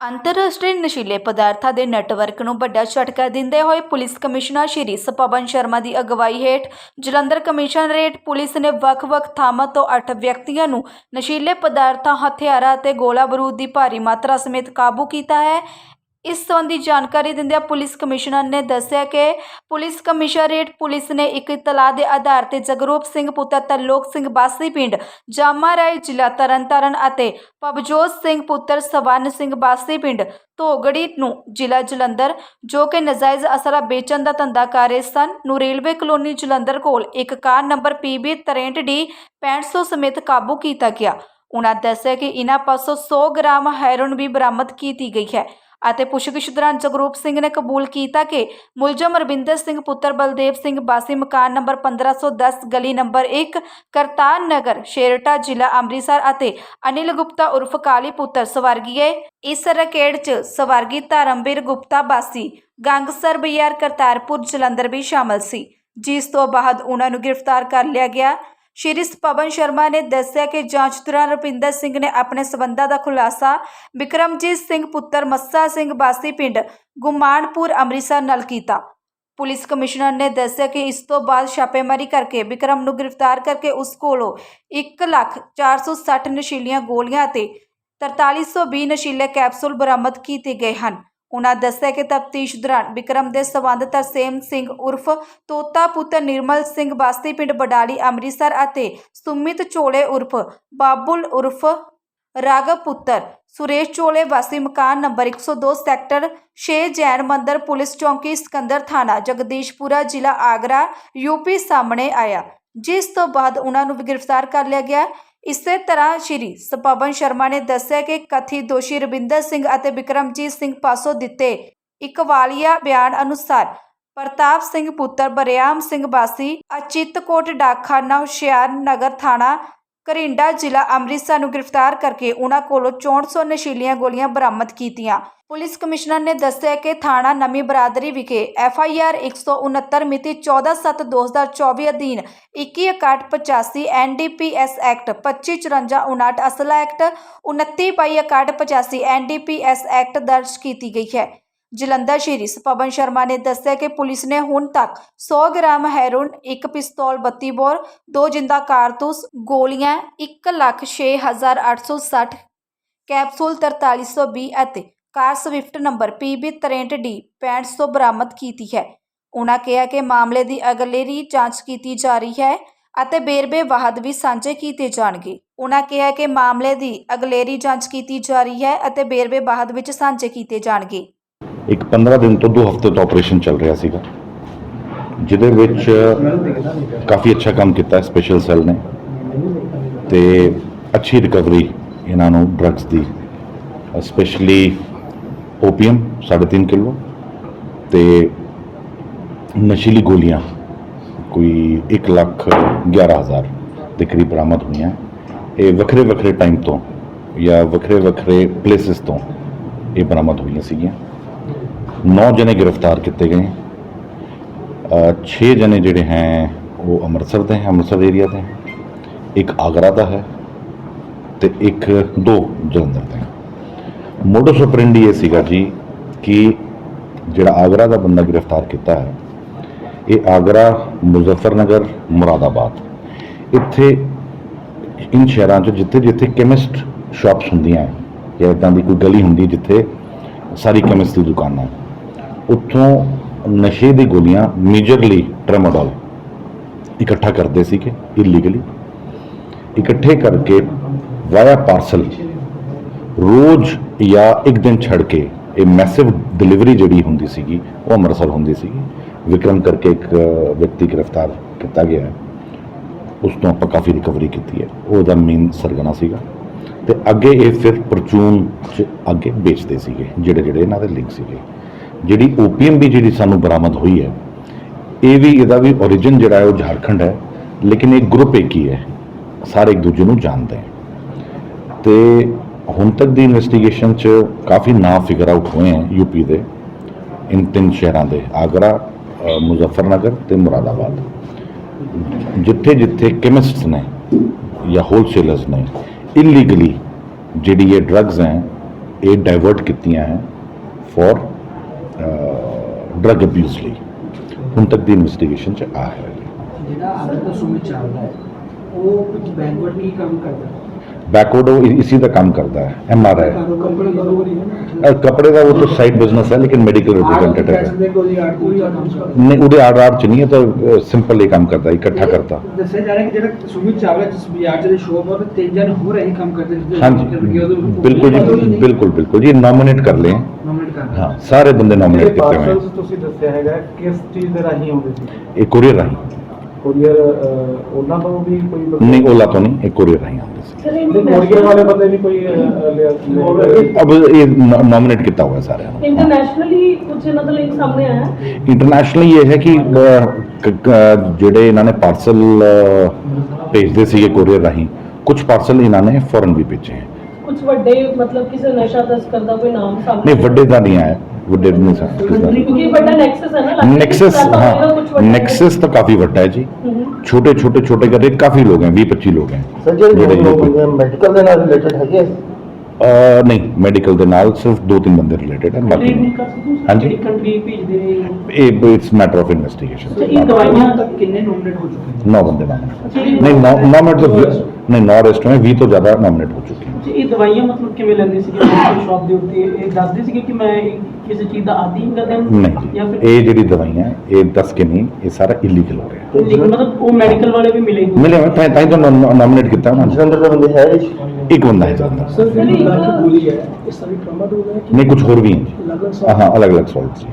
ਅੰਤਰਰਾਸ਼ਟਰੀ ਨਸ਼ੀਲੇ ਪਦਾਰਥਾਂ ਦੇ ਨੈਟਵਰਕ ਨੂੰ ਵੱਡਾ ਝਟਕਾ ਦਿੰਦੇ ਹੋਏ ਪੁਲਿਸ ਕਮਿਸ਼ਨਰ ਸ਼੍ਰੀ ਸਪਵਨ ਸ਼ਰਮਾ ਦੀ ਅਗਵਾਈ ਹੇਠ ਜਲੰਧਰ ਕਮਿਸ਼ਨਰੇਟ ਪੁਲਿਸ ਨੇ ਵੱਖ-ਵੱਖ ਥਾਵਾਂ ਤੋਂ 8 ਵਿਅਕਤੀਆਂ ਨੂੰ ਨਸ਼ੀਲੇ ਪਦਾਰਥਾਂ, ਹਥਿਆਰਾਂ ਅਤੇ ਗੋਲਾ ਬਾਰੂਦ ਦੀ ਭਾਰੀ ਮਾਤਰਾ ਸਮੇਤ ਕਾਬੂ ਕੀਤਾ ਹੈ। ਇਸ ਸੰਬੰਧੀ ਜਾਣਕਾਰੀ ਦਿੰਦਿਆਂ ਪੁਲਿਸ ਕਮਿਸ਼ਨਰ ਨੇ ਦੱਸਿਆ ਕਿ ਪੁਲਿਸ ਕਮਿਸ਼ਨਰੇਟ ਪੁਲਿਸ ਨੇ ਇੱਕ ਇਤਲਾਹ ਦੇ ਆਧਾਰ ਤੇ ਜਗਰੂਪ ਸਿੰਘ ਪੁੱਤਰ ਤਰਲੋਕ ਸਿੰਘ ਬਾਸੀ ਪਿੰਡ ਜਾਮਾ ਰਾਏ ਜ਼ਿਲ੍ਹਾ ਤਰਨਤਾਰਨ ਅਤੇ ਪਬਜੋਤ ਸਿੰਘ ਪੁੱਤਰ ਸਵਰਨ ਸਿੰਘ ਬਾਸੀ ਪਿੰਡ ਧੋਗੜੀ ਨੂੰ ਜ਼ਿਲ੍ਹਾ ਜਲੰਧਰ, ਜੋ ਕਿ ਨਜਾਇਜ਼ ਅਸਲਾ ਵੇਚਣ ਦਾ ਧੰਦਾ ਕਰ ਰਹੇ ਸਨ, ਨੂੰ ਰੇਲਵੇ ਕਲੋਨੀ ਜਲੰਧਰ ਕੋਲ ਇੱਕ ਕਾਰ ਨੰਬਰ PB 63D 6500 ਸਮੇਤ ਕਾਬੂ ਕੀਤਾ ਗਿਆ। ਉਹਨਾਂ ਦੱਸਿਆ ਕਿ ਇਹਨਾਂ ਪਾਸੋਂ 100 ਗ੍ਰਾਮ ਹੈਰੋਨ ਵੀ ਬਰਾਮਦ ਕੀਤੀ ਗਈ ਹੈ। ਅਤੇ ਪੁੱਛਗਿੱਛ ਦੌਰਾਨ ਜਗਰੂਪ ਸਿੰਘ ਨੇ ਕਬੂਲ ਕੀਤਾ ਕਿ ਮੁਲਜ਼ਮ ਰਵਿੰਦਰ ਸਿੰਘ, ਪੁੱਤਰ ਬਲਦੇਵ ਸਿੰਘ, ਬਾਸੀ ਮਕਾਨ ਨੰਬਰ 1510 ਗਲੀ ਨੰਬਰ 1 ਕਰਤਾਰ ਨਗਰ, ਸ਼ੇਰਟਾ ਜ਼ਿਲ੍ਹਾ ਅੰਮ੍ਰਿਤਸਰ ਅਤੇ ਅਨਿਲ ਗੁਪਤਾ ਉਰਫ ਕਾਲੀ ਪੁੱਤਰ ਸਵਰਗੀਏ ਇਸ ਰਕੇੜ 'ਚ ਸਵਰਗੀ ਧਰਮਵੀਰ ਗੁਪਤਾ ਬਾਸੀ, ਗੰਗਸਰ ਬਈਆਰ ਕਰਤਾਰਪੁਰ ਜਲੰਧਰ ਵੀ ਸ਼ਾਮਲ ਸੀ। ਜਿਸ ਤੋਂ ਬਾਅਦ ਉਹਨਾਂ ਨੂੰ ਗ੍ਰਿਫਤਾਰ ਕਰ ਲਿਆ ਗਿਆ। ਸ਼੍ਰੀ ਪਵਨ ਸ਼ਰਮਾ ਨੇ ਦੱਸਿਆ ਕਿ ਜਾਂਚ ਦੌਰਾਨ ਰੁਪਿੰਦਰ ਸਿੰਘ ਨੇ ਆਪਣੇ ਸਬੰਧਾਂ ਦਾ ਖੁਲਾਸਾ ਵਿਕਰਮਜੀਤ ਸਿੰਘ ਪੁੱਤਰ ਮੱਸਾ ਸਿੰਘ ਬਾਸੀ ਪਿੰਡ ਗੁਮਾਨਪੁਰ ਅੰਮ੍ਰਿਤਸਰ ਨਾਲ ਕੀਤਾ। ਪੁਲਿਸ ਕਮਿਸ਼ਨਰ ਨੇ ਦੱਸਿਆ ਕਿ ਇਸ ਤੋਂ ਬਾਅਦ ਛਾਪੇਮਾਰੀ ਕਰਕੇ ਵਿਕਰਮ ਨੂੰ ਗ੍ਰਿਫਤਾਰ ਕਰਕੇ ਉਸ ਕੋਲੋਂ 1,460 ਨਸ਼ੀਲੀਆਂ ਗੋਲੀਆਂ ਅਤੇ 4320 ਨਸ਼ੀਲੇ ਕੈਪਸੂਲ ਬਰਾਮਦ ਕੀਤੇ ਗਏ ਹਨ। ਉਨ੍ਹਾਂ ਦੱਸਿਆ ਕਿ ਤਫਤੀਸ਼ ਦੌਰਾਨ ਵਿਕਰਮ ਦੇ ਸਬੰਧ ਤਰਸੇਮ ਸਿੰਘ ਉਰਫ ਤੋਤਾ ਪੁੱਤਰ ਨਿਰਮਲ ਸਿੰਘ ਬਾਸਤੀ ਪਿੰਡ ਬਡਾਲੀ, ਅੰਮ੍ਰਿਤਸਰ ਅਤੇ ਸੁਮਿਤ ਚੋਲੇ ਉਰਫ ਬਾਬੁਲ ਉਰਫ ਰਾਘਵ ਪੁੱਤਰ, ਸੁਰੇਸ਼ ਚੋਲੇ ਵਾਸੀ ਮਕਾਨ ਨੰਬਰ 102 ਸੈਕਟਰ 6 ਜੈਨ ਮੰਦਰ ਪੁਲਿਸ ਚੌਂਕੀ, ਸਿਕੰਦਰ ਥਾਣਾ, ਜਗਦੀਸ਼ਪੁਰਾ ਜ਼ਿਲ੍ਹਾ ਆਗਰਾ ਯੂਪੀ ਸਾਹਮਣੇ ਆਇਆ। ਜਿਸ ਤੋਂ ਬਾਅਦ ਉਹਨਾਂ ਨੂੰ ਗ੍ਰਿਫਤਾਰ ਕਰ ਲਿਆ ਗਿਆ। ਇਸੇ ਤਰ੍ਹਾਂ ਸ਼੍ਰੀ ਸਪਵਨ ਸ਼ਰਮਾ ਨੇ ਦੱਸਿਆ ਕਿ ਕਥਿਤ ਦੋਸ਼ੀ ਰਵਿੰਦਰ ਸਿੰਘ ਅਤੇ ਵਿਕਰਮਜੀਤ ਸਿੰਘ ਪਾਸੋਂ ਦਿੱਤੇ ਇੱਕ ਵਾਲੀਆ ਬਿਆਨ ਅਨੁਸਾਰ ਪ੍ਰਤਾਪ ਸਿੰਘ ਪੁੱਤਰ ਬਰਿਆਮ ਸਿੰਘ ਬਾਸੀ ਅਚਿਤਕੋਟ ਡਾਕਖਾਨਾ ਹੁਸ਼ਿਆਰ ਨਗਰ ਥਾਣਾ ਕਰਿੰਡਾ ਜ਼ਿਲ੍ਹਾ ਅੰਮ੍ਰਿਤਸਰ ਨੂੰ ਗ੍ਰਿਫਤਾਰ ਕਰਕੇ ਉਹਨਾਂ ਕੋਲੋਂ 6400 ਨਸ਼ੀਲੀਆਂ ਗੋਲੀਆਂ ਬਰਾਮਦ ਕੀਤੀਆਂ। ਪੁਲਿਸ ਕਮਿਸ਼ਨਰ ਨੇ ਦੱਸਿਆ ਕਿ ਥਾਣਾ ਨਵੀਂ ਬਰਾਦਰੀ ਵਿਖੇ ਐਫ ਆਈ ਆਰ 169 ਮਿਤੀ 14/7/2024 ਅਧੀਨ 216185 N D P S act 2554 ਅਸਲਾ act 29/6185 N D P S act ਦਰਜ ਕੀਤੀ ਗਈ ਹੈ। ਜਲੰਧਰ ਸ਼੍ਰੀ ਪਵਨ ਸ਼ਰਮਾ ਨੇ ਦੱਸਿਆ ਕਿ ਪੁਲਿਸ ਨੇ ਹੁਣ ਤੱਕ 100 ਗ੍ਰਾਮ ਹੈਰੋਨ ਇੱਕ ਪਿਸਤੌਲ 32 ਬੋਰ, ਦੋ ਜਿੰਦਾ ਕਾਰਤੂਸ, ਗੋਲੀਆਂ 106860 ਕੈਪਸੂਲ 4320 ਅਤੇ ਕਾਰ ਸਵਿਫਟ ਨੰਬਰ PB 63D 6500 ਬਰਾਮਦ ਕੀਤੀ ਹੈ। ਉਨ੍ਹਾਂ ਕਿਹਾ ਕਿ ਮਾਮਲੇ ਦੀ ਅਗਲੇਰੀ ਜਾਂਚ ਕੀਤੀ ਜਾ ਰਹੀ ਹੈ ਅਤੇ ਬੇਰਬੇ ਵਾਹਦ ਵੀ ਸਾਂਝੇ ਕੀਤੇ ਜਾਣਗੇ। ਉਨ੍ਹਾਂ ਕਿਹਾ ਕਿ ਮਾਮਲੇ ਦੀ ਅਗਲੇਰੀ ਜਾਂਚ ਕੀਤੀ ਜਾ ਰਹੀ ਹੈ ਅਤੇ ਬੇਰਬੇ ਵਾਹਦ ਵਿੱਚ ਸਾਂਝੇ ਕੀਤੇ ਜਾਣਗੇ। ਇੱਕ 15 ਦਿਨ ਤੋਂ 2 ਹਫ਼ਤੇ ਤੋਂ ਆਪਰੇਸ਼ਨ ਚੱਲ ਰਿਹਾ ਸੀਗਾ, ਜਿਹਦੇ ਵਿੱਚ ਕਾਫੀ ਅੱਛਾ ਕੰਮ ਕੀਤਾ ਸਪੈਸ਼ਲ ਸੈੱਲ ਨੇ ਤੇ ਅੱਛੀ ਰਿਕਵਰੀ ਇਹਨਾਂ ਨੂੰ ਡਰੱਗਸ ਦੀ ਸਪੈਸ਼ਲੀ ਓਪੀਅਮ 3.5 ਕਿਲੋ ਤੇ ਨਸ਼ੀਲੀ ਗੋਲੀਆਂ, ਕੋਈ 1 ਲੱਖ 11000 ਦੇ ਕਰੀਬ ਬਰਾਮਦ ਹੋਈਆਂ। ਇਹ ਵੱਖਰੇ ਵੱਖਰੇ ਟਾਈਮ ਤੋਂ ਜਾਂ ਵੱਖਰੇ ਵੱਖਰੇ ਪਲੇਸਿਸ ਤੋਂ ਇਹ ਬਰਾਮਦ ਹੋਈਆਂ ਸੀਗੀਆਂ। 9 ਜਣੇ ਗ੍ਰਿਫਤਾਰ ਕੀਤੇ ਗਏ। 6 ਜਣੇ ਜਿਹੜੇ ਹੈ, ਉਹ ਅੰਮ੍ਰਿਤਸਰ ਦੇ ਹੈ, ਅੰਮ੍ਰਿਤਸਰ ਏਰੀਆ ਦੇ ਇੱਕ ਆਗਰਾ ਦਾ ਹੈ ਤੇ ਇੱਕ ਦੋ ਜਲੰਧਰ ਦੇ ਮੋਡਸ ਆਪਰੈਂਡੀ ਇਹ ਸੀਗਾ ਜੀ ਕਿ ਜਿਹੜਾ ਆਗਰਾ ਦਾ ਬੰਦਾ ਗ੍ਰਿਫਤਾਰ ਕੀਤਾ ਹੈ, ਇਹ ਆਗਰਾ, ਮੁਜ਼ਫਰਨਗਰ, ਮੁਰਾਦਾਬਾਦ। ਇੱਥੇ ਇਨ ਸ਼ਹਿਰਾਂ 'ਚ ਜਿੱਥੇ ਜਿੱਥੇ ਕੈਮਿਸਟ ਸ਼ਾਪਸ ਹੁੰਦੀਆਂ ਹੈ ਜਾਂ ਇਦਾਂ ਦੀ ਕੋਈ ਗਲੀ ਹੁੰਦੀ ਜਿੱਥੇ ਸਾਰੀ ਕੈਮਿਸਟ ਦੀ ਦੁਕਾਨਾਂ ਉੱਥੋਂ ਨਸ਼ੇ ਦੀ ਗੋਲੀਆਂ ਮੇਜਰਲੀ ਟਰਮਾਡੋਲ ਇਕੱਠਾ ਕਰਦੇ ਸੀਗੇ ਇਲੀਗਲੀ ਇਕੱਠੇ ਕਰਕੇ ਵਾਇਆ ਪਾਰਸਲ ਰੋਜ਼ ਜਾਂ ਇੱਕ ਦਿਨ ਛੱਡ ਕੇ ਇਹ ਮੈਸਿਵ ਡਿਲੀਵਰੀ ਜਿਹੜੀ ਹੁੰਦੀ ਸੀਗੀ, ਉਹ ਅੰਮ੍ਰਿਤਸਰ ਹੁੰਦੀ ਸੀਗੀ। ਵਿਕਰਮ ਕਰਕੇ ਇੱਕ ਵਿਅਕਤੀ ਗ੍ਰਿਫਤਾਰ ਕੀਤਾ ਗਿਆ ਹੈ। ਉਸ ਤੋਂ ਆਪਾਂ ਕਾਫੀ ਰਿਕਵਰੀ ਕੀਤੀ ਹੈ। ਉਹਦਾ ਮੇਨ ਸਰਗਣਾ ਸੀਗਾ। ਤੇ ਅੱਗੇ ਇਹ ਫਿਰ ਪਰਚੂਨ ਚ ਅੱਗੇ ਵੇਚਦੇ ਸੀਗੇ, ਜਿਹੜੇ ਜਿਹੜੇ ਇਹਨਾਂ ਦੇ ਲਿੰਕ ਸੀਗੇ। ਜਿਹੜੀ ਓਪੀਐਮ ਵੀ ਜਿਹੜੀ ਸਾਨੂੰ ਬਰਾਮਦ ਹੋਈ ਹੈ, ਇਹ ਵੀ ਇਹਦਾ ਵੀ origin ਜਿਹੜਾ ਹੈ ਉਹ ਝਾਰਖੰਡ ਹੈ, ਲੇਕਿਨ ਇਹ ਗਰੁੱਪ ਇੱਕ ਹੀ ਹੈ। ਸਾਰੇ ਇੱਕ ਦੂਜੇ ਨੂੰ ਜਾਣਦੇ ਹੈ। ਤੇ ਹੁਣ ਤੱਕ ਦੀ ਇਨਵੈਸਟੀਗੇਸ਼ਨ ਚ ਕਾਫੀ ਨਾਂ ਫਿਗਰ ਆਊਟ ਹੋਏ ਹੈ ਯੂਪੀ ਦੇ ਇਨ ਤਿੰਨ ਸ਼ਹਿਰਾਂ ਦੇ ਆਗਰਾ ਅ, ਮੁਜ਼ੱਫਰਨਗਰ ਤੇ ਮੁਰਾਦਾਬਾਦ। ਜਿੱਥੇ ਜਿੱਥੇ ਕੈਮਿਸਟਸ ਨੇ ਜਾਂ ਹੋਲਸੇਲਰਸ ਨੇ ਇਲੀਗਲੀ ਜਿਹੜੀ ਇਹ ਡਰੱਗਸ ਹੈ ਇਹ ਡਾਇਵਰਟ ਕੀਤੀਆਂ ਹੈ ਫॉर ਡਰੱਗ ਅਬਿਊਜ਼ ਲਈ। ਹੁਣ ਤੱਕ ਦੀ ਇਨਵੈਸਟੀਗੇਸ਼ਨ ਚ ਆ ਹੈ। ਜਿਹੜਾ ਅੱਜ ਸੁਮਿਤ ਚੱਲਦਾ ਹੈ ਉਹ ਕੁਝ ਬੈਕਵਰਡ ਵੀ ਕੰਮ ਕਰਦਾ बैकवर्ड वो इसी का काम करता है एम आर आई कपड़े का वो तो साइड बिजनेस है लेकिन मेडिकल रिप्रेजेंटेटिव है नहीं वो आड़ आड़ च नहीं है तो सिंपल ही काम करता इकट्ठा करता हाँ जी बिल्कुल जी बिल्कुल बिल्कुल जी नॉमिनेट कर लें ਹਾਂ ਸਾਰੇ ਬੰਦੇ ਨੋਮੀਨੇਟ ਕੀਤੇ ਹੋਏ ਨੇ ਤੁਸੀਂ ਦੱਸਿਆ ਹੈਗਾ ਕਿਸ ਚੀਜ਼ ਦੇ ਰਾਹੀਂ ਆਉਂਦੇ ਸੀ ਇਹ ਕੋਰੀਅਰ ਰਾਹੀਂ ਕੋਰੀਅਰ ਉਹਨਾਂ ਤੋਂ ਵੀ ਕੋਈ ਨਹੀਂ ਉਹਨਾਂ ਤੋਂ ਨਹੀਂ ਇਹ ਕੋਰੀਅਰ ਰਾਹੀਂ ਮੋਰਗੀਆਂ ਵਾਲੇ ਬੰਦੇ ਨਹੀਂ ਕੋਈ ਅਬ ਇਹ ਨੋਮੀਨੇਟ ਕੀਤਾ ਹੋਇਆ ਸਾਰਿਆਂ ਨੂੰ। ਇੰਟਰਨੈਸ਼ਨਲੀ ਕੁਝ ਇਹਨਾਂ ਦਾ ਲਿੰਕ ਸਾਹਮਣੇ ਆਇਆ। ਇੰਟਰਨੈਸ਼ਨਲੀ ਇਹ ਹੈ ਕਿ ਜਿਹੜੇ ਇਹਨਾਂ ਨੇ ਪਾਰਸਲ ਭੇਜਦੇ ਸੀਗੇ ਕੋਰੀਅਰ ਰਾਹੀਂ ਕੁਝ ਪਾਰਸਲ ਇਹਨਾਂ ਨੇ ਫੋਰਨ ਵੀ ਭੇਜੇ ਹੈ। ਕੁਝ ਵੱਡੇ ਮਤਲਬ ਕਿਸੇ ਨਸ਼ਾ ਤਸਕਰ ਦਾ ਕੋਈ ਨਾਮ ਸਾਹਮਣੇ ਨਹੀਂ ਵੱਡੇ ਤਾਂ ਨਹੀਂ ਆਇਆ। वो डेट नहीं सकता नेक्सेस हाँ नेक्सेस तो काफ़ी बड़ा है जी। छोटे छोटे छोटे करके काफ़ी लोग हैं बीस पच्चीस लोग हैं। मेडिकल ਅਹ ਨਹੀਂ ਮੈਡੀਕਲ ਦੇ ਨਾਲ ਸਿਰਫ ਦੋ ਤਿੰਨ ਬੰਦੇ ਰਿਲੇਟਡ ਹਨ ਬਾਕੀ ਨਹੀਂ। ਕਰ ਸਕਦੇ ਹੋ ਸਰ? ਹਾਂਜੀ। ਜਿਹੜੀ ਕੰਟਰੀ ਭੇਜਦੇ ਨੇ ਇਹ ਇਟਸ ਮੈਟਰ ਆਫ ਅੱਛਾ ਇਹ ਇਨਵੈਸਟੀਗੇਸ਼ਨ ਦਵਾਈਆਂ ਤੱਕ ਕਿੰਨੇ ਨੋਮੀਨੇਟ ਹੋ ਚੁੱਕੇ ਨੇ ਨੌ ਬੰਦੇ ਨਾਮਿਨੇਟ ਅੱਛਾ ਇਹ- ਨਹੀਂ ਨੌ ਨਾਮਿਨੇਟ ਤੋਂ ਵੀਹ- ਨਹੀਂ ਨੌ ਰੈਸਟੋਰੈਂਟ 20 ਤੋਂ ਜ਼ਿਆਦਾ ਨਾਮਿਨੇਟ ਹੋ ਚੁੱਕੇ ਹਨ। ਅੱਛਾ, ਇਹ ਦਵਾਈਆਂ ਮਤਲਬ ਕਿਵੇਂ ਲੈਂਦੇ ਸੀਗੇ ਸ਼ਾਪ ਦੇ ਉੱਤੇ ਇਹ ਦੱਸਦੇ ਸੀਗੇ ਕਿ ਮੈਂ ਇਹ ਕਿਸੇ ਚੀਜ਼ ਦਾ ਆਦੀ ਹਾਂ ਕਰਦੇ ਨਹੀਂ ਜਾਂ ਜੀ, ਫਿਰ ਇਹ ਜਿਹੜੀ ਦਵਾਈਆਂ ਹੈ, ਇਹ ਦੱਸ ਕੇ ਨਹੀਂ ਇਹ ਸਾਰਾ ਇਲੀਗਲ ਹੋ ਰਿਹਾ ਹੈ। ਲੇਕਿਨ ਮਤਲਬ ਉਹ ਮੈਡੀਕਲ ਵਾਲੇ ਵੀ ਮਿਲੇ ਮਿਲੇ ਹੋਏ, ਤਾਂ ਤਾਂ ਹੀ ਤਾਂ ਨਾਮਿਨੇਟ ਕੀਤਾ ਉਹਨਾਂ ਨੇ ਅੰਦਰ ਤਾਂ ਬੰਦੇ ਹੈ ਇੱਕ ਬੰਦਾ ਹੈ। ਸਰ ਜਿਹੜੀ ਲੱਖ ਗੋਲੀ ਹੈ ਇਹ ਸਾਰੀ ਟਰਾਮਾਡੋਲ ਹੈ ਕਿ ਨਹੀਂ ਕੁਝ ਹੋਰ ਵੀ ਹੈ। ਹਾਂ ਅਲੱਗ ਅਲੱਗ ਸੌਲਟਸ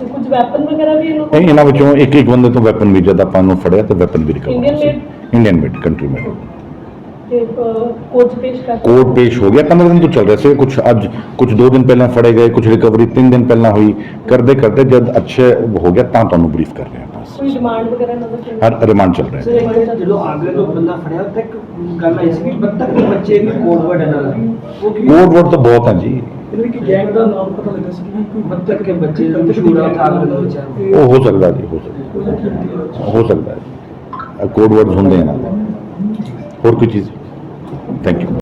ਤੇ ਕੁਝ ਵੈਪਨ ਵਗੈਰਾ ਵੀ ਇਹਨਾਂ ਇਹ ਕੋਲ? ਇਹਨਾਂ ਵਿੱਚੋਂ ਇੱਕ ਇੱਕ ਬੰਦੇ ਤੋਂ ਵੈਪਨ ਵੀ ਜਦ ਆਪਾਂ ਨੂੰ ਫੜਿਆ ਤੇ ਵੈਪਨ ਵੀ recover Indian made? Indian made country made ਤੇ ਕੋਚ ਪੇਸ਼ ਕਰ ਕੋਰਟ ਪੇਸ਼ ਹੋ ਗਿਆ। 15 ਦਿਨ ਤੋਂ ਚੱਲ ਰਿਹਾ ਸੀ। ਕੁਝ ਅੱਜ ਕੁਝ 2 ਦਿਨ ਪਹਿਲਾਂ ਫੜੇ ਗਏ ਕੁਝ ਰਿਕਵਰੀ 3 ਦਿਨ ਪਹਿਲਾਂ ਹੋਈ। ਕਰਦੇ ਕਰਦੇ ਜਦ ਅੱਛੇ ਹੋ ਗਿਆ ਤਾਂ ਤੁਹਾਨੂੰ ਬਰੀਫ ਕਰ ਰਹੇ ਕੋਈ ਡਿਮਾਂਡ ਵਗੈਰਾ ਕੋਈ ਹਰ ਰਿਮਾਂਡ ਚੱਲ ਰਿਹਾ ਸਰ ਹੈ। ਜਦੋਂ ਆਗਰੇ ਤੋਂ ਬੰਦਾ ਫੜਿਆ ਤਾਂ ਇੱਕ ਗੱਲ ਆਈ ਸੀ ਕਿ ਬੱਤਕ ਦੇ ਬੱਚੇ ਵੀ ਕੋਡ ਵਰਡ ਇਹਨਾਂ ਦਾ। ਉਹ ਕਿ ਕੋਡ ਵਰਡ ਤਾਂ ਬਹੁਤ ਹੈ ਜੀ। ਇਹਨਾਂ ਕਿ ਗੈਂਗ ਦਾ ਨਾਮ ਪਤਾ ਲੱਗਾ ਸੀ ਕਿ ਕੋਈ ਬੱਤਕ ਦੇ ਬੱਚੇ ਦਾ ਹੈ ਆਗਰੇ ਦੇ ਵਿੱਚ ਉਹ ਹੋ ਸਕਦਾ ਜੀ ਹੋ ਸਕਦਾ। ਹੋ। ਸਕਦਾ ਹੈ। ਕੋਡ ਵਰਡ ਹੁੰਦੇ ਹਨ ਹੋਰ ਕੋਈ ਚੀਜ਼? Thank you